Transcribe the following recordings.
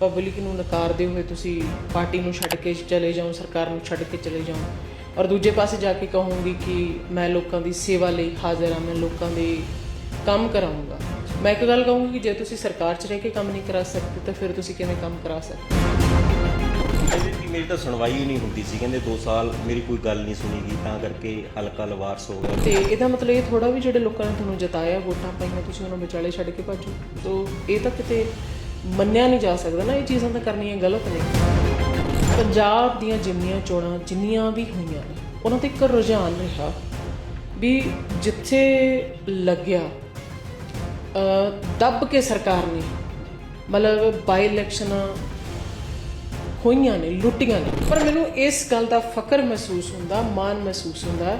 Public ਨੂੰ ਨਕਾਰਦੇ ਹੋਏ ਤੁਸੀਂ ਪਾਰਟੀ ਨੂੰ ਛੱਡ ਕੇ ਚਲੇ ਜਾਓ ਸਰਕਾਰ ਨੂੰ ਛੱਡ ਕੇ ਚਲੇ ਜਾਓ। ਔਰ ਦੂਜੇ ਪਾਸੇ ਜਾ ਕੇ ਕਹੂੰਗੀ ਕਿ ਮੈਂ ਲੋਕਾਂ ਦੀ ਸੇਵਾ ਲਈ ਹਾਜ਼ਰ ਹਾਂ ਮੈਂ ਲੋਕਾਂ ਦੇ ਕੰਮ ਕਰਾਉਂਗਾ ਮੈਂ ਇੱਕ ਗੱਲ ਕਹੂੰਗੀ ਕਿ ਜੇ ਤੁਸੀਂ ਸਰਕਾਰ 'ਚ ਰਹਿ ਕੇ ਕੰਮ ਨਹੀਂ ਕਰਾ ਸਕਦੇ ਤਾਂ ਫਿਰ ਤੁਸੀਂ ਕਿਵੇਂ ਕੰਮ ਕਰਾ ਸਕਦੇ? ਕਹਿੰਦੇ ਕਿ ਮੇਰੀ ਤਾਂ ਸੁਣਵਾਈ ਹੀ ਨਹੀਂ ਹੁੰਦੀ ਸੀ ਕਹਿੰਦੇ 2 ਸਾਲ ਮੇਰੀ ਕੋਈ ਗੱਲ ਨਹੀਂ ਸੁਣੀ ਗਈ ਤਾਂ ਕਰਕੇ ਹਲਕਾ ਲਵਾਰਸ ਹੋ ਗਿਆ। ਤੇ ਇਹਦਾ ਮਤਲਬ ਇਹ ਥੋੜਾ ਵੀ ਜਿਹੜੇ ਲੋਕਾਂ ਨੇ ਤੁਹਾਨੂੰ ਜਤਾਇਆ ਵੋਟਾਂ ਪਾਈਆਂ ਤੁਸੀਂ ਉਹਨਾਂ ਵਿਚਾਲੇ ਛੱਡ ਕੇ ਭੱਜੋ। ਸੋ ਇਹ ਤਾਂ ਕਿਤੇ ਮੰਨਿਆ ਨਹੀਂ ਜਾ ਸਕਦਾ ਨਾ ਇਹ ਚੀਜ਼ਾਂ ਤਾਂ ਕਰਨੀਆਂ ਗਲਤ ਨੇ। ਪੰਜਾਬ ਦੀਆਂ ਜਿੰਨੀਆਂ ਚੋਣਾਂ ਜਿੰਨੀਆਂ ਵੀ ਹੋਈਆਂ ਨੇ, ਉਹਨਾਂ ਤੇ ਇੱਕ ਰੁਝਾਨ ਰਿਹਾ ਵੀ ਜਿੱਥੇ ਲੱਗਿਆ ਦੱਬ ਕੇ ਸਰਕਾਰ ਨੇ, ਮਤਲਬ ਬਾਈ ਇਲੈਕਸ਼ਨਾਂ ਹੋਈਆਂ ਨੇ, ਲੁੱਟੀਆਂ ਨੇ। ਪਰ ਮੈਨੂੰ ਇਸ ਗੱਲ ਦਾ ਫਕਰ ਮਹਿਸੂਸ ਹੁੰਦਾ, ਮਾਣ ਮਹਿਸੂਸ ਹੁੰਦਾ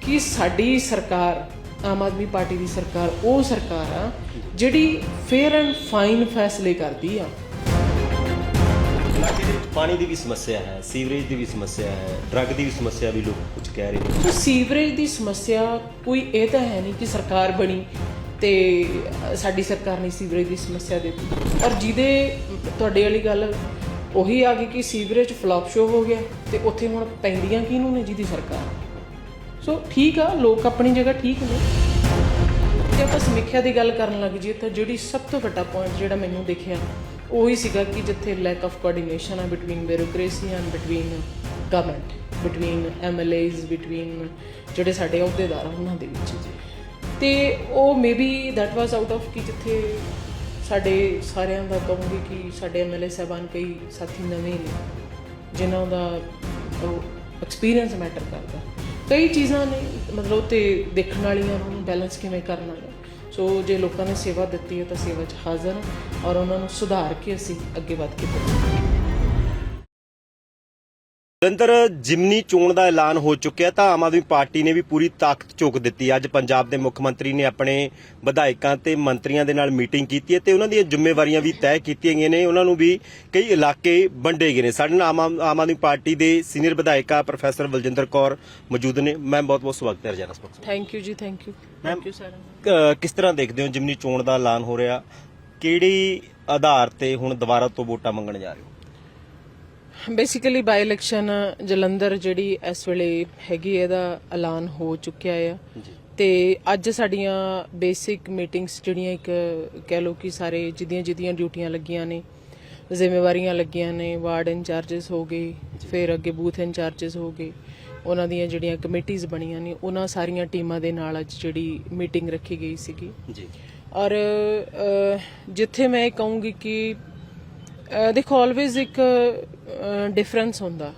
ਕਿ ਸਾਡੀ ਸਰਕਾਰ ਆਮ ਆਦਮੀ ਪਾਰਟੀ ਦੀ ਸਰਕਾਰ ਉਹ ਸਰਕਾਰ ਆ ਜਿਹੜੀ ਫੇਅਰ ਐਂਡ ਫਾਈਨ ਫੈਸਲੇ ਕਰਦੀ ਆ। ਦੇ ਪਾਣੀ ਦੀ ਵੀ ਸਮੱਸਿਆ ਹੈ ਸੀਵਰੇਜ ਦੀ ਵੀ ਸਮੱਸਿਆ ਹੈ ਡਰੱਗ ਦੀ ਵੀ ਸਮੱਸਿਆ ਵੀ ਲੋਕ ਕੁਝ ਕਹਿ ਰਹੇ ਨੇ। ਸੀਵਰੇਜ ਦੀ ਸਮੱਸਿਆ ਕੋਈ ਇਹ ਤਾਂ ਹੈ ਨਹੀਂ ਕਿ ਸਰਕਾਰ ਬਣੀ ਤੇ ਸਾਡੀ ਸਰਕਾਰ ਨੇ ਸੀਵਰੇਜ ਦੀ ਸਮੱਸਿਆ ਦਿੱਤੀ। ਔਰ ਜਿਹਦੇ ਤੁਹਾਡੇ ਵਾਲੀ ਗੱਲ ਉਹੀ ਆ ਗਈ ਕਿ ਸੀਵਰੇਜ ਫਲॉप ਸ਼ੋ ਹੋ ਗਿਆ ਤੇ ਉੱਥੇ ਹੁਣ ਪੈਂਦੀਆਂ ਕਿਹਨੂੰ ਨੇ ਜਿਹਦੀ ਸਰਕਾਰ? ਸੋ ਠੀਕ ਆ, ਲੋਕ ਆਪਣੀ ਜਗ੍ਹਾ ਠੀਕ ਨੇ। ਜੇ ਆਪਾਂ ਸਮੀਖਿਆ ਦੀ ਗੱਲ ਕਰਨ ਲੱਗ ਜੀ ਤਾਂ ਜਿਹੜੀ ਸਭ ਤੋਂ ਵੱਡਾ ਪੁਆਇੰਟ ਜਿਹੜਾ ਮੈਨੂੰ ਦੇਖਿਆ, ਉਹ ਹੀ ਸੀਗਾ ਕਿ ਜਿੱਥੇ ਲੈਕ ਆਫ ਕੋਆਰਡੀਨੇਸ਼ਨ ਆ between bureaucracy and between government between MLAs between ਜਿਹੜੇ ਸਾਡੇ ਅਹੁਦੇਦਾਰ ਆ ਉਹਨਾਂ ਦੇ ਵਿੱਚ। ਤੇ ਉਹ maybe that was out of ਕਿ ਜਿੱਥੇ ਸਾਡੇ ਸਾਰਿਆਂ ਦਾ ਕਹੂੰਗੀ ਕਿ ਸਾਡੇ ਐਮਐਲਏ ਸਾਹਿਬਾਨ ਕਈ ਸਾਥੀ ਨਵੇਂ ਨੇ, ਜਿਨ੍ਹਾਂ ਦਾ ਐਕਸਪੀਰੀਅੰਸ ਮੈਟਰ ਕਰਦਾ। ਕਈ ਚੀਜ਼ਾਂ ਨੇ, ਮਤਲਬ ਤੇ ਦੇਖਣ ਵਾਲੀਆਂ ਨੂੰ ਬੈਲੈਂਸ ਕਿਵੇਂ ਕਰਨਾ ਹੈ ਸੋ ਜੇ ਲੋਕਾਂ ਨੇ ਸੇਵਾ ਦਿੱਤੀ ਹੈ ਤਾਂ ਸੇਵਾ 'ਚ ਹਾਜ਼ਰ ਔਰ ਉਹਨਾਂ ਨੂੰ ਸੁਧਾਰ ਕੇ ਅਸੀਂ ਅੱਗੇ ਵਧ ਕੇ ਜਲੰਧਰ ਜਿਮਨੀ ਚੋਣ ਦਾ ਐਲਾਨ ਹੋ ਚੁੱਕਿਆ ਤਾਂ ਆਮ ਆਦਮੀ ਪਾਰਟੀ ਨੇ ਵੀ ਪੂਰੀ ਤਾਕਤ ਝੋਕ ਦਿੱਤੀ ਅੱਜ ਪੰਜਾਬ ਦੇ ਮੁੱਖ ਮੰਤਰੀ ਨੇ ਆਪਣੇ ਵਿਧਾਇਕਾਂ ਤੇ ਮੰਤਰੀਆਂ ਦੇ ਨਾਲ ਮੀਟਿੰਗ ਕੀਤੀ ਹੈ ਤੇ ਉਹਨਾਂ ਦੀਆਂ ਜ਼ਿੰਮੇਵਾਰੀਆਂ ਵੀ ਤੈਅ ਕੀਤੀਆਂ ਗਈਆਂ ਨੇ। ਉਹਨਾਂ ਨੂੰ ਵੀ ਕਈ ਇਲਾਕੇ ਵੰਡੇ ਗਏ ਨੇ। ਸਾਡੇ ਨਾਲ ਆਮ ਆਦਮੀ ਪਾਰਟੀ ਦੇ ਸੀਨੀਅਰ ਵਿਧਾਇਕਾ ਪ੍ਰੋਫੈਸਰ ਬਲਜਿੰਦਰ ਕੌਰ ਮੌਜੂਦ ਨੇ। ਮੈਂ ਬਹੁਤ ਬਹੁਤ ਸਵਾਗਤ ਹੈ ਰਜਾਨਾ spokes thank you ji thank you thank you sir ਕਿਸ ਤਰ੍ਹਾਂ ਦੇਖਦੇ ਹੋ ਜਿਮਨੀ ਚੋਣ ਦਾ ਐਲਾਨ ਹੋ ਰਿਹਾ? ਕਿਹੜੀ ਆਧਾਰ ਤੇ ਹੁਣ ਦੁਬਾਰਾ ਤੋਂ ਵੋਟਾਂ ਮੰਗਣ ਜਾ ਰਹੇ ਹੋ? ਬੇਸਿਕਲੀ ਬਾਈ ਇਲੈਕਸ਼ਨ ਜਲੰਧਰ ਜਿਹੜੀ ਇਸ ਵੇਲੇ ਹੈਗੀ ਇਹਦਾ ਐਲਾਨ ਹੋ ਚੁੱਕਿਆ ਆ। ਤੇ ਅੱਜ ਸਾਡੀਆਂ ਬੇਸਿਕ ਮੀਟਿੰਗਸ ਜਿਹੜੀਆਂ ਇੱਕ ਕਹਿ ਲੋ ਕਿ ਸਾਰੇ ਜਿੱਦੀਆਂ ਜਿੱਦੀਆਂ ਡਿਊਟੀਆਂ ਲੱਗੀਆਂ ਨੇ ਜ਼ਿੰਮੇਵਾਰੀਆਂ ਲੱਗੀਆਂ ਨੇ ਵਾਰਡ ਇੰਚਾਰजेस ਹੋ ਗਏ ਫਿਰ ਅੱਗੇ ਬੂਥ ਇੰਚਾਰजेस ਹੋ ਗਏ ਉਹਨਾਂ ਦੀਆਂ ਜਿਹੜੀਆਂ ਕਮੇਟੀਆਂ ਬਣੀਆਂ ਨੇ ਉਹਨਾਂ ਸਾਰੀਆਂ ਟੀਮਾਂ ਦੇ ਨਾਲ ਅੱਜ ਜਿਹੜੀ ਮੀਟਿੰਗ ਰੱਖੀ ਗਈ ਸੀਗੀ। ਔਰ ਜਿੱਥੇ ਮੈਂ ਕਹੂੰਗੀ ਕਿ ਦੇਖੋ ਆਲਵੇਜ਼ ਇੱਕ ਡਿਫਰੈਂਸ ਹੁੰਦਾ।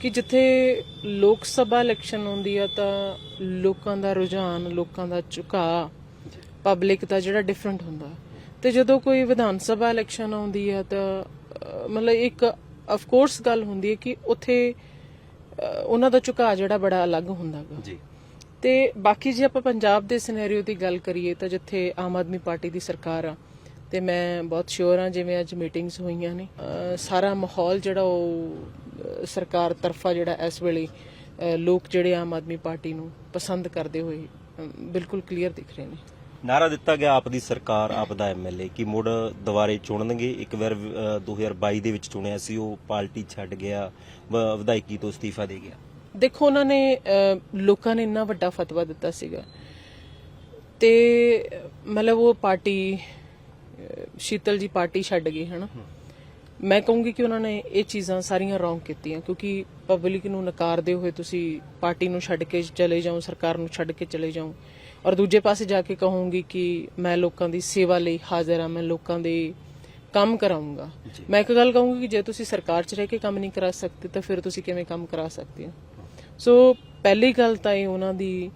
ਕਿ ਜਿੱਥੇ ਲੋਕ ਸਭਾ ਇਲੈਕਸ਼ਨ ਹੁੰਦੀ ਆ ਤਾਂ ਲੋਕਾਂ ਦਾ ਰੁਝਾਨ ਲੋਕਾਂ ਦਾ ਝੁਕਾਅ ਪਬਲਿਕ ਦਾ ਜਿਹੜਾ ਡਿਫਰੈਂਟ ਹੁੰਦਾ। ਤੇ ਜਦੋਂ ਕੋਈ ਵਿਧਾਨ ਸਭਾ ਇਲੈਕਸ਼ਨ ਆਉਂਦੀ ਆ ਤਾਂ ਮਤਲਬ ਇੱਕ ਆਫ ਕੋਰਸ ਗੱਲ ਹੁੰਦੀ ਹੈ ਕਿ ਉੱਥੇ ਉਹਨਾਂ ਦਾ ਝੁਕਾਅ ਜਿਹੜਾ ਬੜਾ ਅਲੱਗ ਹੁੰਦਾ ਗਾ। ਜੀ। ਤੇ ਬਾਕੀ ਜੇ ਆਪਾਂ ਪੰਜਾਬ ਦੇ ਸਿਨੈਰੀਓ ਦੀ ਗੱਲ ਕਰੀਏ ਤਾਂ ਜਿੱਥੇ ਆਮ ਆਦਮੀ ਪਾਰਟੀ ਦੀ ਸਰਕਾਰ ਆ ਤੇ ਮੈਂ ਬਹੁਤ ਸ਼ੋਰ ਹਾਂ ਜਿਵੇਂ ਅੱਜ ਮੀਟਿੰਗਸ ਹੋਈਆਂ ਨੇ ਸਾਰਾ ਮਾਹੌਲ ਜਿਹੜਾ ਉਹ ਸਰਕਾਰ ਤਰਫਾ ਜਿਹੜਾ ਇਸ ਵੇਲੇ ਲੋਕ ਜਿਹੜੇ ਆਮ ਆਦਮੀ ਪਾਰਟੀ ਨੂੰ ਪਸੰਦ ਕਰਦੇ ਹੋਏ ਬਿਲਕੁਲ ਕਲੀਅਰ ਦਿਖ ਰਹੇ ਨੇ। ਨਾਰਾ ਦਿੱਤਾ ਗਿਆ ਆਪ ਦੀ ਸਰਕਾਰ ਆਪ ਦਾ ਐਮਐਲਏ ਕਿ ਮੁੜ ਦੁਬਾਰੇ ਚੁਣਨਗੇ। ਇੱਕ ਵਾਰ ਅ, 2022 ਦੇ ਵਿੱਚ ਚੁਣਿਆ ਸੀ ਉਹ ਪਾਰਟੀ ਛੱਡ ਗਿਆ ਵਿਧਾਇਕੀ ਤੋਂ ਅਸਤੀਫਾ ਦੇ ਗਿਆ। ਦੇਖੋ ਉਹਨਾਂ ਨੇ ਲੋਕਾਂ ਨੇ ਇੰਨਾ ਵੱਡਾ ਫਤਵਾ ਦਿੱਤਾ ਸੀਗਾ। ਤੇ ਮਤਲਬ ਉਹ ਪਾਰਟੀ ਸ਼ੀਤਲ ਜੀ ਪਾਰਟੀ ਛੱਡ ਗਏ ਹਨਾ? ਮੈਂ ਕਹੂੰਗੀ ਕਿ ਉਹਨਾਂ ਨੇ ਇਹ ਚੀਜ਼ਾਂ ਸਾਰੀਆਂ ਰੌਂਗ ਕੀਤੀਆਂ ਕਿਉਂਕਿ ਪਬਲਿਕ ਨੂੰ ਨਕਾਰਦੇ ਹੋਏ ਤੁਸੀਂ ਪਾਰਟੀ ਨੂੰ ਛੱਡ ਕੇ ਚਲੇ ਜਾਓ ਸਰਕਾਰ ਨੂੰ ਛੱਡ ਕੇ ਚਲੇ ਜਾਓ। ਔਰ ਦੂਜੇ ਪਾਸੇ ਜਾ ਕੇ ਕਹੂੰਗੀ ਕਿ ਮੈਂ ਲੋਕਾਂ ਦੀ ਸੇਵਾ ਲਈ ਹਾਜ਼ਰ ਹਾਂ ਮੈਂ ਲੋਕਾਂ ਦੇ ਕੰਮ ਕਰਾਉਂਗਾ ਮੈਂ ਇੱਕ ਗੱਲ ਕਹੂੰਗੀ ਕਿ ਜੇ ਤੁਸੀਂ ਸਰਕਾਰ 'ਚ ਰਹਿ ਕੇ ਕੰਮ ਨਹੀਂ ਕਰਾ ਸਕਦੇ ਤਾਂ ਫਿਰ ਤੁਸੀਂ ਕਿਵੇਂ ਕੰਮ ਕਰਾ ਸਕਦੇ ਹੋ? ਸੋ ਪਹਿਲੀ ਗੱਲ ਤਾਂ ਇਹ ਉਹਨਾਂ ਦੀ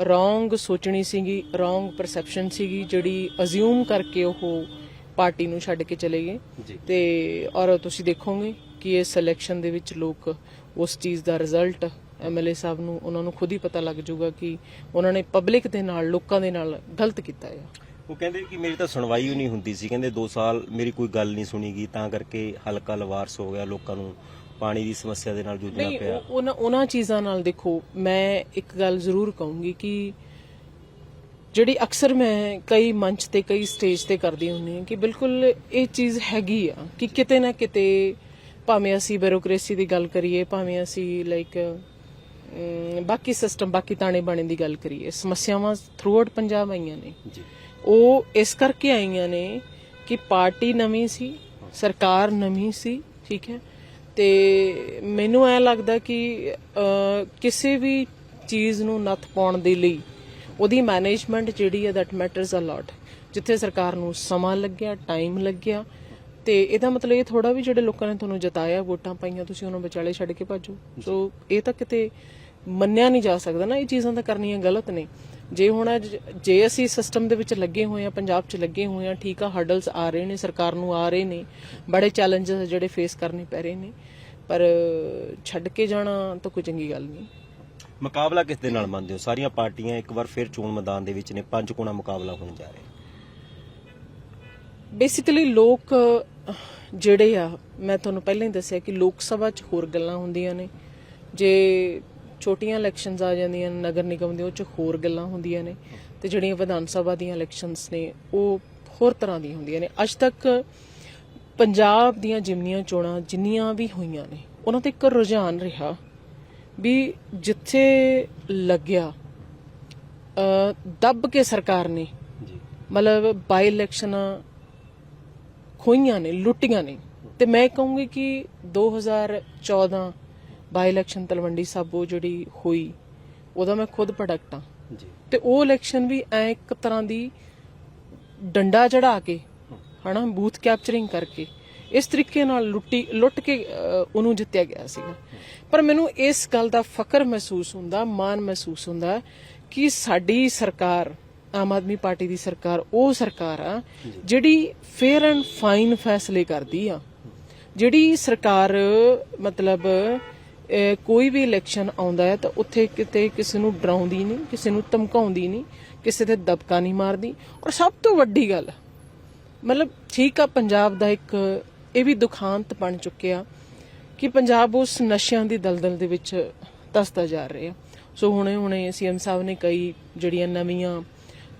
ਰੋਂਗ ਸੋਚਣੀ ਸੀਗੀ ਰੋਂਗ ਪਰਸੈਪਸ਼ਨ ਸੀਗੀ ਜਿਹੜੀ ਅਜ਼ਿਊਮ ਕਰਕੇ ਉਹ ਪਾਰਟੀ ਨੂੰ ਛੱਡ ਕੇ ਚਲੇ ਗਏ। ਤੇ ਔਰ ਤੁਸੀਂ ਦੇਖੋਗੇ ਕਿ ਇਸ ਸਿਲੈਕਸ਼ਨ ਦੇ ਵਿੱਚ ਲੋਕ ਉਸ ਚੀਜ਼ ਦਾ ਰਿਜ਼ਲਟ ਐਮਐਲਏ ਸਾਹਿਬ ਨੂੰ ਉਹਨਾਂ ਨੂੰ ਖੁਦ ਹੀ ਪਤਾ ਲੱਗ ਜਾਊਗਾ ਕਿ ਉਹਨਾਂ ਨੇ ਪਬਲਿਕ ਦੇ ਨਾਲ ਲੋਕਾਂ ਦੇ ਨਾਲ ਗਲਤ ਕੀਤਾ ਹੈ ਉਹ ਕਹਿੰਦੇ ਕਿ ਮੇਰੀ ਤਾਂ ਸੁਣਵਾਈ ਹੀ ਨਹੀਂ ਹੁੰਦੀ ਸੀ। ਕਹਿੰਦੇ 2 ਸਾਲ ਮੇਰੀ ਕੋਈ ਗੱਲ ਨਹੀਂ ਸੁਣੀ ਗਈ ਤਾਂ ਕਰਕੇ ਹਲਕਾ ਲਵਾਰਸ ਹੋ ਗਿਆ ਲੋਕਾਂ ਨੂੰ ਪਾਣੀ ਦੀ ਸਮੱਸਿਆ ਦੇ ਨਾਲ ਜੂਝਣਾ ਪਿਆ। ਉਹ- ਉਹਨਾਂ ਉਹਨਾਂ ਚੀਜ਼ਾਂ ਨਾਲ ਦੇਖੋ ਮੈਂ ਇੱਕ ਗੱਲ ਜ਼ਰੂਰ ਕਹੂੰਗੀ ਕਿ ਜਿਹੜੀ ਅਕਸਰ ਮੈਂ ਕਈ ਮੰਚ ਤੇ ਕਈ ਸਟੇਜ ਤੇ ਕਰਦੀ ਹੁੰਦੀ ਹਾਂ ਕਿ ਬਿਲਕੁਲ ਇਹ ਚੀਜ਼ ਹੈਗੀ ਆ ਕਿ ਕਿਤੇ ਨਾ ਕਿਤੇ ਭਾਵੇਂ ਅਸੀਂ ਬਿਊਰੋਕ੍ਰੇਸੀ ਦੀ ਗੱਲ ਕਰੀਏ ਭਾਵੇਂ ਅਸੀਂ ਲਾਈਕ ਬਾਕੀ ਸਿਸਟਮ ਬਾਕੀ ਤਾਣੇ ਬਾਣੇ ਦੀ ਗੱਲ ਕਰੀਏ ਸਮੱਸਿਆਵਾਂ ਥਰੂ ਆਊਟ ਪੰਜਾਬ ਆਈਆਂ ਨੇ। ਜੀ। ਉਹ ਇਸ ਕਰਕੇ ਆਈਆਂ ਨੇ ਕਿ ਪਾਰਟੀ ਨਵੀਂ ਸੀ ਸਰਕਾਰ ਨਵੀਂ ਸੀ ਠੀਕ ਹੈ? ਤੇ ਮੈਨੂੰ ਐ ਲੱਗਦਾ ਕਿ ਕਿਸੇ ਵੀ ਚੀਜ਼ ਨੂੰ ਨੱਥ ਪਾਉਣ ਦੇ ਲਈ ਉਹਦੀ ਮੈਨੇਜਮੈਂਟ ਜਿਹੜੀ ਹੈ ਦੈਟ ਮੈਟਰਸ ਅ ਲੋਟ ਜਿੱਥੇ ਸਰਕਾਰ ਨੂੰ ਸਮਾਂ ਲੱਗਿਆ ਟਾਈਮ ਲੱਗਿਆ, ਤੇ ਇਹਦਾ ਮਤਲਬ ਇਹ ਥੋੜਾ ਵੀ ਜਿਹੜੇ ਲੋਕਾਂ ਨੇ ਤੁਹਾਨੂੰ ਜਿਤਾਇਆ, ਵੋਟਾਂ ਪਾਈਆਂ, ਤੁਸੀਂ ਉਹਨਾਂ ਵਿਚਾਲੇ ਛੱਡ ਕੇ ਭੱਜੋ। ਸੋ ਇਹ ਤਾਂ ਕਿਤੇ ਮੰਨਿਆ ਨਹੀਂ ਜਾ ਸਕਦਾ ਨਾ, ਇਹ ਚੀਜ਼ਾਂ ਤਾਂ ਕਰਨੀਆਂ ਗਲਤ ਨੇ। ਜੇ ਹੁਣ ਜੇ ਅਸੀਂ ਸਿਸਟਮ ਦੇ ਵਿੱਚ ਲੱਗੇ ਹੋਏ ਆ ਪੰਜਾਬ 'ਚ ਲੱਗੇ ਹੋਏ ਆ ਠੀਕ ਆ ਹਰਡਲਸ ਆ ਰਹੇ ਨੇ, ਸਰਕਾਰ ਨੂੰ ਆ ਰਹੇ ਨੇ, ਬੜੇ ਚੈਲੰਜਸ ਜਿਹੜੇ ਫੇਸ ਕਰਨੇ ਪੈ ਰਹੇ ਨੇ। ਪਰ ਛੱਡ ਕੇ ਜਾਣਾ ਤਾਂ ਕੋਈ ਚੰਗੀ ਗੱਲ ਨਹੀਂ। ਮੁਕਾਬਲਾ ਕਿਸ ਦੇ ਨਾਲ ਮੰਨਦੇ ਹੋ? ਸਾਰੀਆਂ ਪਾਰਟੀਆਂ ਇੱਕ ਵਾਰ ਫਿਰ ਚੋਣ ਮੈਦਾਨ ਦੇ ਵਿੱਚ ਨੇ, ਪੰਜ ਕੋਣਾ ਮੁਕਾਬਲਾ ਹੋਣ ਜਾ ਰਿਹਾ ਬੇਸਿਕਲੀ ਲੋਕ, ਜਿਹੜੇ ਆ, ਮੈਂ ਤੁਹਾਨੂੰ ਪਹਿਲਾਂ ਹੀ ਦੱਸਿਆ ਕਿ ਲੋਕ ਸਭਾ 'ਚ ਹੋਰ ਗੱਲਾਂ ਹੁੰਦੀਆਂ ਨੇ। ਜੇ ਛੋਟੀਆਂ ਇਲੈਕਸ਼ਨਸ ਆ ਜਾਂਦੀਆਂ ਨੇ, ਨਗਰ ਨਿਗਮ ਦੇ, ਉਹ 'ਚ ਹੋਰ ਗੱਲਾਂ ਹੁੰਦੀਆਂ ਨੇ। ਤੇ ਜਿਹੜੀਆਂ ਵਿਧਾਨ ਸਭਾ ਦੀਆਂ ਇਲੈਕਸ਼ਨਸ ਨੇ, ਉਹ ਹੋਰ ਤਰ੍ਹਾਂ ਦੀਆਂ ਹੁੰਦੀਆਂ ਨੇ। ਅੱਜ ਤੱਕ ਪੰਜਾਬ ਦੀਆਂ ਜਿਮਨੀਆਂ ਚੋਣਾਂ, ਜਿੰਨੀਆਂ ਵੀ ਹੋਈਆਂ ਨੇ, ਉਹਨਾਂ ਤੇ ਇੱਕ ਰੁਝਾਨ ਰਿਹਾ। ਵੀ ਜਿੱਥੇ ਲੱਗਿਆ ਦੱਬ ਕੇ ਸਰਕਾਰ ਨੇ ਜੀ। ਮਤਲਬ ਬਾਈ ਇਲੈਕਸ਼ਨਾਂ ਖੋਈਆਂ ਨੇ ਲੁੱਟੀਆਂ ਨੇ। ਤੇ ਮੈਂ ਕਹੂੰਗੀ ਕਿ 2014 ਬਾਈ ਇਲੈਕਸ਼ਨ ਤਲਵੰਡੀ ਸਾਬੋ ਜਿਹੜੀ ਹੋਈ ਉਹਦਾ ਮੈਂ ਖੁਦ ਪ੍ਰੋਡਕਟ ਆ ਜੀ। ਤੇ ਉਹ ਇਲੈਕਸ਼ਨ ਵੀ ਐ ਇੱਕ ਤਰ੍ਹਾਂ ਦੀ ਡੰਡਾ ਚੜਾ ਕੇ ਹਨਾ ਬੂਥ ਕੈਪਚਰਿੰਗ ਕਰਕੇ ਇਸ ਤਰੀਕੇ ਨਾਲ ਲੁੱਟੀ ਲੁੱਟ ਕੇ ਉਹਨੂੰ ਜਿੱਤਿਆ ਗਿਆ ਸੀਗਾ। ਪਰ ਮੈਨੂੰ ਇਸ ਗੱਲ ਦਾ ਫਖਰ ਮਹਿਸੂਸ ਹੁੰਦਾ ਮਾਣ ਮਹਿਸੂਸ ਹੁੰਦਾ ਕਿ ਸਾਡੀ ਸਰਕਾਰ ਆਮ ਆਦਮੀ ਪਾਰਟੀ ਦੀ ਸਰਕਾਰ ਉਹ ਸਰਕਾਰ ਆ ਜਿਹੜੀ ਫੇਅਰ ਐਂਡ ਫਾਈਨ ਫੈਸਲੇ ਕਰਦੀ ਆ। ਜਿਹੜੀ ਸਰਕਾਰ ਮਤਲਬ ਕੋਈ ਵੀ ਇਲੈਕਸ਼ਨ ਆਉਂਦਾ ਹੈ ਤਾਂ ਉੱਥੇ ਕਿਤੇ ਕਿਸੇ ਨੂੰ ਡਰਾਉਂਦੀ ਨਹੀਂ ਕਿਸੇ ਨੂੰ ਧਮਕਾਉਂਦੀ ਨਹੀਂ ਕਿਸੇ ਤੇ ਦਬਕਾ ਨਹੀਂ ਮਾਰਦੀ। ਔਰ ਸਭ ਤੋਂ ਵੱਡੀ ਗੱਲ ਮਤਲਬ ਠੀਕ ਆ ਪੰਜਾਬ ਦਾ ਇੱਕ ਇਹ ਵੀ ਦੁਖਾਂਤ ਬਣ ਚੁੱਕਿਆ ਕਿ ਪੰਜਾਬ ਉਸ ਨਸ਼ਿਆਂ ਦੀ ਦਲਦਲ ਦੇ ਵਿੱਚ ਤਸਦਾ ਜਾ ਰਿਹਾ। ਸੋ ਹੁਣੇ ਹੁਣੇ ਸੀਐਮ ਸਾਹਿਬ ਨੇ ਕਈ ਜਿਹੜੀਆਂ ਨਵੀਆਂ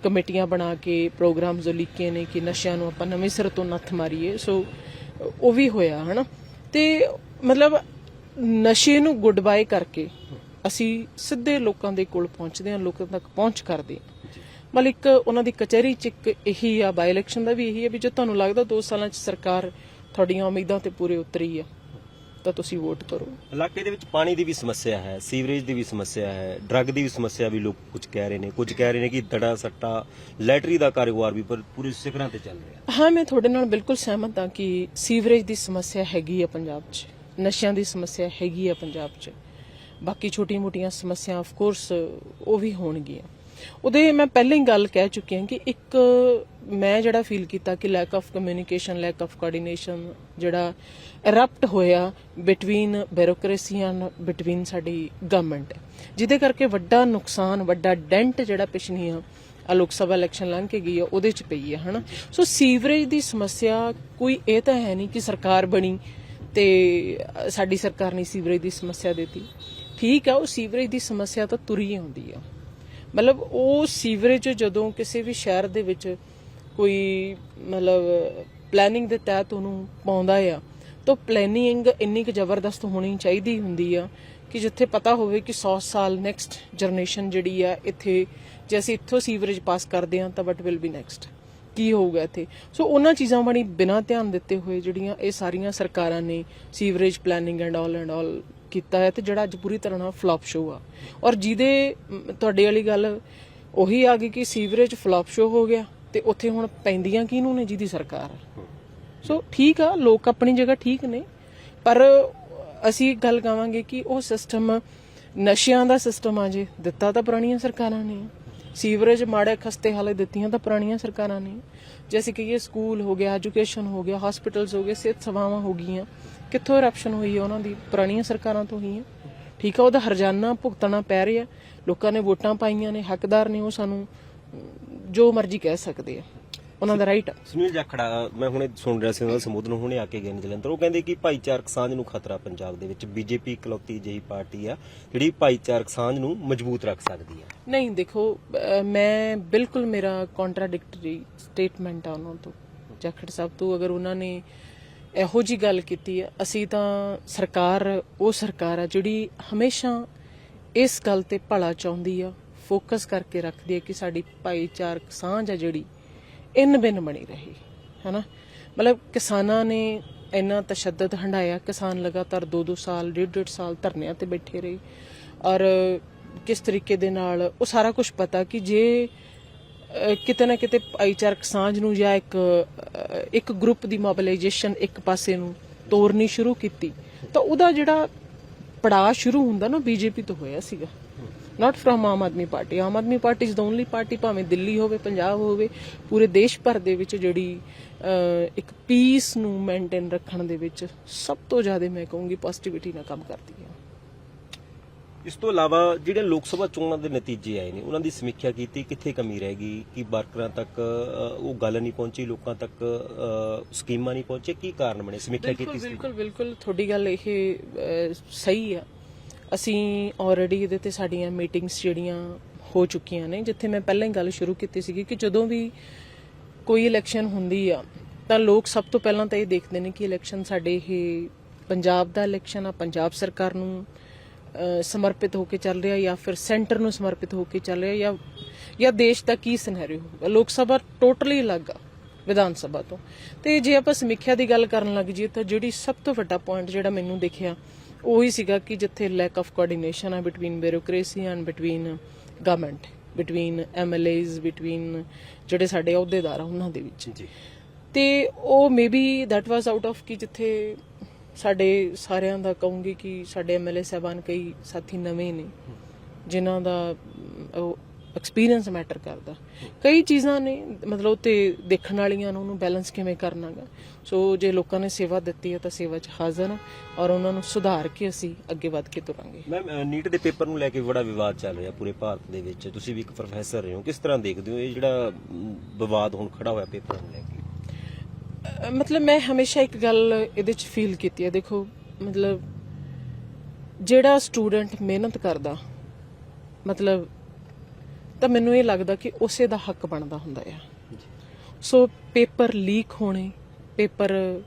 ਕਮੇਟੀਆਂ ਬਣਾ ਕੇ ਪ੍ਰੋਗਰਾਮਸ ਲਿਖੇ ਨੇ ਕਿ ਨਸ਼ਿਆਂ ਨੂੰ ਆਪਾਂ ਨਵੇਂ ਸਿਰ ਤੋਂ ਨੱਥ ਮਾਰੀਏ। ਸੋ ਉਹ ਵੀ ਹੋਇਆ, ਹਨਾ? ਤੇ ਮਤਲਬ ਨਸ਼ੇ ਨੂੰ ਗੁੱਡ ਬਾਏ ਕਰਕੇ ਅਸੀਂ ਸਿੱਧੇ ਲੋਕਾਂ ਦੇ ਕੋਲ ਪਹੁੰਚਦੇ ਹਾਂ, ਲੋਕਾਂ ਤੱਕ ਪਹੁੰਚ ਕਰਦੇ ਹਾਂ। ਮਤਲਬ ਇੱਕ ਉਹਨਾਂ ਦੀ ਕਚਹਿਰੀ ਚ ਇੱਕ ਇਹੀ ਆ ਬਾਈ ਇਲੈਕਸ਼ਨ ਦਾ ਵੀ ਇਹੀ ਹੈ ਵੀ ਜੇ ਤੁਹਾਨੂੰ ਲੱਗਦਾ 2 ਸਾਲਾਂ ਚ ਸਰਕਾਰ ਤੁਹਾਡੀਆਂ ਉਮੀਦਾਂ ਤੇ ਪੂਰੇ ਉਤਰੀ ਆ ਤਾਂ ਤੁਸੀਂ ਵੋਟ ਕਰੋ। ਇਲਾਕੇ ਦੇ ਵਿੱਚ ਪਾਣੀ ਦੀ ਵੀ ਸਮੱਸਿਆ ਹੈ ਸੀਵਰੇਜ ਦੀ ਵੀ ਸਮੱਸਿਆ ਹੈ ਡਰੱਗ ਦੀ ਵੀ ਸਮੱਸਿਆ ਵੀ ਲੋਕ ਕੁਝ ਕਹਿ ਰਹੇ ਨੇ। ਕੁਝ ਕਹਿ ਰਹੇ ਨੇ ਕਿ ਦੜਾ ਸੱਟਾ ਲੈਟਰੀ ਦਾ ਕਾਰੋਬਾਰ ਵੀ ਪਰ ਪੂਰੇ ਸਿਖਰਾਂ ਤੇ ਚੱਲ ਰਿਹਾ। ਹਾਂ ਮੈਂ ਤੁਹਾਡੇ ਨਾਲ ਬਿਲਕੁਲ ਸਹਿਮਤ ਹਾਂ ਕਿ ਸੀਵਰੇਜ ਦੀ ਸਮੱਸਿਆ ਹੈਗੀ ਆ ਪੰਜਾਬ 'ਚ। ਨਸ਼ਿਆਂ ਦੀ ਸਮੱਸਿਆ ਹੈਗੀ ਆ ਪੰਜਾਬ 'ਚ। ਬਾਕੀ ਛੋਟੀਆਂ-ਮੋਟੀਆਂ ਸਮੱਸਿਆ ਆਫ ਕੋਰਸ ਉਹ ਵੀ ਹੋਣਗੀਆਂ। ਉਹਦੇ ਮੈਂ ਪਹਿਲਾਂ ਹੀ ਗੱਲ ਕਹਿ ਚੁੱਕੀ ਹਾਂ ਕਿ ਇੱਕ ਮੈਂ ਜਿਹੜਾ ਫੀਲ ਕੀਤਾ ਕਿ lack of communication lack of coordination ਜਿਹੜਾ ਇਰਪਟ ਹੋਇਆ ਬਿਟਵੀਨ ਬਿਊਰੋਕ੍ਰੇਸੀ ਐਂਡ ਬਿਟਵੀਨ ਸਾਡੀ ਗਵਰਨਮੈਂਟ ਜਿਹਦੇ ਕਰਕੇ ਵੱਡਾ ਨੁਕਸਾਨ, ਵੱਡਾ ਡੈਂਟ ਜਿਹੜਾ ਪਿਛਲੀਆਂ ਆ ਲੋਕ ਸਭਾ ਇਲੈਕਸ਼ਨ ਲੰਘ ਕੇ ਗਈ ਆ ਉਹਦੇ ਚ ਪਈ ਆ ਹਨਾ। ਸੋ ਸੀਵਰੇਜ ਦੀ ਸਮੱਸਿਆ ਕੋਈ ਇਹ ਤਾਂ ਹੈ ਨਹੀਂ ਕਿ ਸਰਕਾਰ ਬਣੀ ਤੇ ਸਾਡੀ ਸਰਕਾਰ ਨੇ ਸੀਵਰੇਜ ਦੀ ਸਮੱਸਿਆ ਦਿੱਤੀ। ਠੀਕ ਆ ਉਹ ਸੀਵਰੇਜ ਦੀ ਸਮੱਸਿਆ ਤਾਂ ਤੁਰੀ ਆਉਂਦੀ ਆ। ਮਤਲਬ ਉਹ ਸੀਵਰੇਜ ਜਦੋਂ ਕਿਸੇ ਵੀ ਸ਼ਹਿਰ ਦੇ ਵਿੱਚ ਕੋਈ ਮਤਲਬ ਪਲੈਨਿੰਗ ਦੇ ਤਹਿਤ ਉਹਨੂੰ ਪਾਉਂਦਾ ਆ, ਤਾਂ ਪਲੈਨਿੰਗ ਇੰਨੀ ਕੁ ਜ਼ਬਰਦਸਤ ਹੋਣੀ ਚਾਹੀਦੀ ਹੁੰਦੀ ਆ ਕਿ ਜਿੱਥੇ ਪਤਾ ਹੋਵੇ ਕਿ 100 ਸਾਲ ਨੈਕਸਟ ਜਨਰੇਸ਼ਨ ਜਿਹੜੀ ਆ, ਇੱਥੇ ਜੇ ਅਸੀਂ ਇੱਥੋਂ ਸੀਵਰੇਜ ਪਾਸ ਕਰਦੇ ਹਾਂ ਤਾਂ ਵਟ ਵਿਲ ਬੀ ਨੈਕਸਟ ਕੀ ਹੋਊਗਾ ਇੱਥੇ? ਸੋ ਉਹਨਾਂ ਚੀਜ਼ਾਂ ਬਣੀ ਬਿਨਾਂ ਧਿਆਨ ਦਿੱਤੇ ਹੋਏ ਜਿਹੜੀਆਂ ਇਹ ਸਾਰੀਆਂ ਸਰਕਾਰਾਂ ਨੇ sewerage planning and all and all ਕੀਤਾ ਹੈ ਤੇ ਜਿਹੜਾ ਅੱਜ ਪੂਰੀ ਤਰ੍ਹਾਂ ਨਾਲ ਫਲॉप ਸ਼ੋ ਆ। ਔਰ ਜਿਹਦੇ ਤੁਹਾਡੇ ਵਾਲੀ ਗੱਲ ਉਹੀ ਆ ਗਈ ਕਿ ਸੀਵਰੇਜ ਫਲॉप ਸ਼ੋ ਹੋ ਗਿਆ। ਤੇ ਉੱਥੇ ਹੁਣ ਪੈਂਦੀਆਂ ਕਿਹਨੂੰ ਨੇ ਜਿਹਦੀ ਸਰਕਾਰ ਸੋ ਠੀਕ ਆ ਲੋਕ ਆਪਣੀ ਜਗ੍ਹਾ ਠੀਕ ਨੇ ਪਰ ਅਸੀਂ ਇੱਕ ਗੱਲ ਕਹਾਂਗੇ ਕਿ ਉਹ ਸਿਸਟਮ ਨਸ਼ਿਆਂ ਦਾ ਸਿਸਟਮ ਆ ਜੇ ਦਿੱਤਾ ਤਾਂ ਪੁਰਾਣੀਆਂ ਸਰਕਾਰਾਂ ਨੇ। ਸੀਵਰੇਜ ਮਾੜੇ ਖਸਤੇ ਹਾਲੇ ਦਿੱਤੀਆਂ ਤਾਂ ਪੁਰਾਣੀਆਂ ਸਰਕਾਰਾਂ ਨੇ। ਜੈਸੇ ਕਿ ਇਹ ਸਕੂਲ ਹੋ ਗਿਆ ਐਜੂਕੇਸ਼ਨ ਹੋ ਗਿਆ ਹਸਪੀਟਲਸ ਹੋ ਗਏ ਸਿਹਤ ਸੇਵਾਵਾਂ ਹੋ ਗਈਆਂ ਕਿੱਥੋਂ ਰਪਸ਼ਨ ਹੋਈ ਹੈ ਉਹਨਾਂ ਦੀ? ਪੁਰਾਣੀਆਂ ਸਰਕਾਰਾਂ ਤੋਂ ਹੀ ਹੈ ਠੀਕ ਆ ਉਹਦਾ ਹਰਜਾਨਾ ਭੁਗਤਣਾ ਪੈ ਰਿਹਾ। ਲੋਕਾਂ ਨੇ ਵੋਟਾਂ ਪਾਈਆਂ ਨੇ ਹੱਕਦਾਰ ਨੇ ਉਹ ਸਾਨੂੰ ਜੋ ਮਰਜ਼ੀ ਕਹਿ ਸਕਦੇ ਆ। ਉਹਨਾਂ ਦਾ ਰਾਈਟ ਆ। ਸੁਨੀਲ ਜਾਖੜਾ ਮੈਂ ਹੁਣੇ ਸੁਣ ਰਿਹਾ ਸੀ ਉਹਨਾਂ ਦਾ ਸੰਬੋਧਨ ਹੁਣੇ ਆ ਕੇ ਗਏ ਨੇ ਜਲੰਧਰ। ਉਹ ਕਹਿੰਦੇ ਕਿ ਭਾਈਚਾਰਕ ਸਾਂਝ ਨੂੰ ਖਤਰਾ ਪੰਜਾਬ ਦੇ ਵਿੱਚ। ਬੀਜੇਪੀ ਇਕਲੌਤੀ ਜਿਹੀ ਪਾਰਟੀ ਆ ਜਿਹੜੀ ਭਾਈਚਾਰਕ ਸਾਂਝ ਨੂੰ ਮਜ਼ਬੂਤ ਰੱਖ ਸਕਦੀ ਆ। ਨਹੀਂ ਦੇਖੋ ਅਹ ਮੈਂ ਬਿਲਕੁਲ ਮੇਰਾ ਕੰਟਰਾਡਿਕਟਰੀ ਸਟੇਟਮੈਂਟ ਆ ਉਹਨਾਂ ਤੋਂ। ਜਾਖੜ ਸਾਹਿਬ ਤੋਂ ਅਗਰ ਉਹਨਾਂ ਨੇ ਇਹੋ ਜੀ ਗੱਲ ਕੀਤੀ ਹੈ ਅਸੀਂ ਤਾਂ ਸਰਕਾਰ ਉਹ ਸਰਕਾਰ ਆ ਜਿਹੜੀ ਹਮੇਸ਼ਾ ਇਸ ਗੱਲ ਤੇ ਭਲਾ ਚਾਹੁੰਦੀ ਆ। ਫੋਕਸ ਕਰਕੇ ਰੱਖਦੀ ਹੈ ਕਿ ਸਾਡੀ ਭਾਈਚਾਰਕ ਸਾਂਝ ਆ ਜਿਹੜੀ, ਇਨ ਬਿਨ ਬਣੀ ਰਹੇ, ਹਨਾ? ਮਤਲਬ ਕਿਸਾਨਾਂ ਨੇ ਇੰਨਾ ਤਸ਼ੱਦਦ ਹੰਡਾਇਆ ਕਿਸਾਨ ਲਗਾਤਾਰ 2-2 ਸਾਲ ਡੇਢ ਡੇਢ ਸਾਲ ਧਰਨਿਆਂ ਤੇ ਬੈਠੇ ਰਹੇ, ਔਰ ਕਿਸ ਤਰੀਕੇ ਦੇ ਨਾਲ ਉਹ ਸਾਰਾ ਕੁਝ ਪਤਾ ਕਿ ਜੇ ਕਿਤੇ ਨਾ ਕਿਤੇ ਭਾਈਚਾਰਕ ਸਾਂਝ ਨੂੰ ਜਾਂ ਇੱਕ ਇੱਕ ਗਰੁੱਪ ਦੀ ਮੋਬਿਲਾਈਜੇਸ਼ਨ ਇੱਕ ਪਾਸੇ ਨੂੰ ਤੋਰਨੀ ਸ਼ੁਰੂ ਕੀਤੀ, ਤਾਂ ਉਹਦਾ ਜਿਹੜਾ ਪੜਾਅ ਸ਼ੁਰੂ ਹੁੰਦਾ ਨਾ, ਬੀਜੇਪੀ ਤੋਂ ਹੋਇਆ ਸੀਗਾ। Not from Aam Aadmi Party. Aam Aadmi Party is the only party ਭਾਵੇਂ ਦਿੱਲੀ ਹੋਵੇ ਪੰਜਾਬ ਹੋਵੇ ਪੂਰੇ ਦੇਸ਼ ਭਰ ਦੇ ਵਿੱਚ ਜਿਹੜੀ ਇੱਕ ਪੀਸ ਨੂੰ ਮੇਨਟੇਨ ਰੱਖਣ ਦੇ ਵਿੱਚ ਸਭ ਤੋਂ ਜ਼ਿਆਦਾ ਮੈਂ ਕਹੂੰਗੀ ਪੋਜ਼ਿਟਿਵਿਟੀ ਨਾਲ ਕੰਮ ਕਰਦੀ ਹੈ ਇਸ ਤੋਂ ਇਲਾਵਾ ਜਿਹੜੇ ਲੋਕ ਸਭਾ ਚੋਣਾਂ ਦੇ ਨਤੀਜੇ ਆਏ ਨੇ ਉਹਨਾਂ ਦੀ ਸਮੀਖਿਆ ਕੀਤੀ ਕਿੱਥੇ ਕਮੀ ਰਹਿ ਗਈ ਕਿ ਵਰਕਰਾਂ ਤੱਕ ਉਹ ਗੱਲ ਨਹੀਂ ਪਹੁੰਚੀ ਲੋਕਾਂ ਤੱਕ ਸਕੀਮਾਂ ਨਹੀਂ ਪਹੁੰਚੇ ਕੀ ਕਾਰਨ ਬਣੇ ਸਮੀਖਿਆ ਕੀਤੀ ਬਿਲਕੁਲ ਬਿਲਕੁਲ। ਤੁਹਾਡੀ ਗੱਲ ਇਹ ਸਹੀ ਆ। ਅਸੀਂ ਆਲਰੇਡੀ ਇਹਦੇ ਤੇ ਸਾਡੀਆਂ ਮੀਟਿੰਗਸ ਜਿਹੜੀਆਂ ਹੋ ਚੁੱਕੀਆਂ ਨੇ, ਜਿੱਥੇ ਮੈਂ ਪਹਿਲਾਂ ਹੀ ਗੱਲ ਸ਼ੁਰੂ ਕੀਤੀ ਸੀਗੀ ਕਿ ਜਦੋਂ ਵੀ ਕੋਈ ਇਲੈਕਸ਼ਨ ਹੁੰਦੀ ਆ, ਤਾਂ ਲੋਕ ਸਭ ਤੋਂ ਪਹਿਲਾਂ ਤਾਂ ਇਹ ਦੇਖਦੇ ਨੇ ਕਿ ਇਲੈਕਸ਼ਨ ਸਾਡੇ ਇਹ ਪੰਜਾਬ ਦਾ ਇਲੈਕਸ਼ਨ ਆ, ਪੰਜਾਬ ਸਰਕਾਰ ਨੂੰ ਸਮਰਪਿਤ ਹੋ ਕੇ ਚੱਲ ਰਿਹਾ ਜਾਂ ਫਿਰ ਸੈਂਟਰ ਨੂੰ ਸਮਰਪਿਤ ਹੋ ਕੇ ਚੱਲ ਰਿਹਾ ਜਾਂ ਜਾਂ ਦੇਸ਼ ਦਾ ਕੀ ਸਿਨੈਰੀਓ ਹੋਊਗਾ? ਲੋਕ ਸਭਾ ਟੋਟਲੀ ਅਲੱਗ ਆ, ਵਿਧਾਨ ਸਭਾ ਤੋਂ। ਤੇ ਜੇ ਆਪਾਂ ਸਮੀਖਿਆ ਦੀ ਗੱਲ ਕਰਨ ਲੱਗ ਜਾਈਏ ਤਾਂ ਜਿਹੜੀ ਸਭ ਤੋਂ ਵੱਡਾ ਪੁਆਇੰਟ ਜਿਹੜਾ ਮੈਨੂੰ ਦਿਖਿਆ ਉਹੀ ਸੀਗਾ ਕਿ ਜਿੱਥੇ ਲੈਕ ਆਫ ਕੋਆਰਡੀਨੇਸ਼ਨ ਆ between bureaucracy and between government between MLAs between ਜਿਹੜੇ ਸਾਡੇ ਅਹੁਦੇਦਾਰ ਆ ਉਹਨਾਂ ਦੇ ਵਿੱਚ। ਜੀ। ਤੇ ਉਹ maybe that was out of ਕਿ ਜਿੱਥੇ ਸਾਡੇ ਸਾਰਿਆਂ ਦਾ ਕਹੂੰਗੀ ਕਿ ਸਾਡੇ ਐਮਐਲਏ ਸਾਹਿਬਾਨ ਕਈ ਸਾਥੀ ਨਵੇਂ ਨੇ ਜਿਨ੍ਹਾਂ ਦਾ ਐਕਸਪੀਰੀਅੰਸ ਮੈਟਰ ਕਰਦਾ। ਕਈ ਚੀਜ਼ਾਂ ਨੇ ਮਤਲਬ ਤੇ ਦੇਖਣ ਵਾਲੀਆਂ ਨੂੰ ਉਹਨੂੰ ਬੈਲੈਂਸ ਕਿਵੇਂ ਕਰਨਾਗਾ। ਸੋ ਜੇ ਲੋਕਾਂ ਨੇ ਸੇਵਾ ਦਿੱਤੀ ਹੈ ਤਾਂ ਸੇਵਾ 'ਚ ਹਾਜ਼ਰ ਹਾਂ ਔਰ ਉਹਨਾਂ ਨੂੰ ਸੁਧਾਰ ਕੇ ਅਸੀਂ ਅੱਗੇ ਵੱਧ ਕੇ ਤੁਰਾਂਗੇ। ਮੈਮ ਨੀਟ ਦੇ ਪੇਪਰ ਨੂੰ ਲੈ ਕੇ ਬੜਾ ਵਿਵਾਦ ਚੱਲ ਰਿਹਾ ਪੂਰੇ ਭਾਰਤ ਦੇ ਵਿੱਚ। ਤੁਸੀਂ ਵੀ ਇੱਕ ਪ੍ਰੋਫੈਸਰ ਰਹੇ ਹੋ। ਕਿਸ ਤਰ੍ਹਾਂ ਦੇਖਦੇ ਹੋ ਇਹ ਜਿਹੜਾ ਵਿਵਾਦ ਹੁਣ ਖੜਾ ਹੋਇਆ ਪੇਪਰ ਨੂੰ ਲੈ ਕੇ? ਮਤਲਬ ਮੈਂ ਹਮੇਸ਼ਾ ਇੱਕ ਗੱਲ ਇਹਦੇ ਚ ਫੀਲ ਕੀਤੀ ਹੈ। ਦੇਖੋ ਮਤਲਬ ਜਿਹੜਾ ਸਟੂਡੈਂਟ ਮਿਹਨਤ ਕਰਦਾ ਮਤਲਬ ਤਾਂ ਮੈਨੂੰ ਇਹ ਲੱਗਦਾ ਕਿ ਉਸੇ ਦਾ ਹੱਕ ਬਣਦਾ ਹੁੰਦਾ ਆ। ਸੋ ਪੇਪਰ ਲੀਕ ਹੋਣੇ, ਪੇਪਰ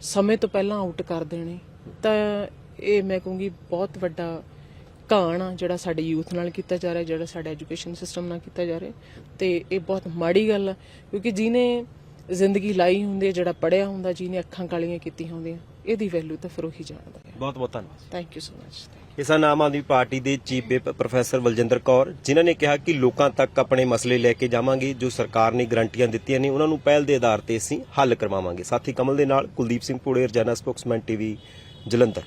ਸਮੇਂ ਤੋਂ ਪਹਿਲਾਂ ਆਊਟ ਕਰ ਦੇਣੇ, ਤਾਂ ਇਹ ਮੈਂ ਕਹੂੰਗੀ ਬਹੁਤ ਵੱਡਾ ਘਾਣ ਆ ਜਿਹੜਾ ਸਾਡੇ ਯੂਥ ਨਾਲ ਕੀਤਾ ਜਾ ਰਿਹਾ, ਜਿਹੜਾ ਸਾਡੇ ਐਜੂਕੇਸ਼ਨ ਸਿਸਟਮ ਨਾਲ ਕੀਤਾ ਜਾ ਰਿਹਾ। ਤੇ ਇਹ ਬਹੁਤ ਮਾੜੀ ਗੱਲ ਆ, ਕਿਉਂਕਿ ਜਿਹਨੇ ਜ਼ਿੰਦਗੀ ਲਾਈ ਹੁੰਦੀ ਹੈ ਜਿਹੜਾ ਪੜਿਆ ਹੁੰਦਾ ਜਿਹਨੇ ਅੱਖਾਂ ਕਾਲੀਆਂ ਕੀਤੀਆਂ ਹੁੰਦੀਆਂ ਇਹਦੀ ਵੈਲਿਊ ਤਾਂ ਫਿਰ ਉਹੀ ਜਾਣਦਾ ਹੈ। ਬਹੁਤ ਬਹੁਤ ਧੰਨਵਾਦ। ਥੈਂਕ ਯੂ ਸੋ ਮਚ ਇਹ ਸਨ ਆਮ ਆਦਮੀ ਪਾਰਟੀ ਦੇ chief whip professor Baljinder Kaur ਜਿਨ੍ਹਾਂ ਨੇ ਕਿਹਾ ਕਿ ਲੋਕਾਂ ਤੱਕ ਆਪਣੇ ਮਸਲੇ ਲੈ ਕੇ ਜਾਵਾਂਗੇ ਜੋ ਸਰਕਾਰ ਨੇ ਗਰੰਟੀਆਂ ਦਿੱਤੀਆਂ ਨੇ ਉਹਨਾਂ ਨੂੰ ਪਹਿਲ ਦੇ ਆਧਾਰ ਤੇ ਅਸੀਂ ਹੱਲ ਕਰਵਾਵਾਂਗੇ। ਸਾਥੀ ਕਮਲ ਦੇ ਨਾਲ ਕੁਲਦੀਪ ਸਿੰਘ ਪੁੜੇਰ ਜਨਰਲ ਸਪੋਕਸਮੈਨ ਟੀਵੀ ਜਲੰਧਰ।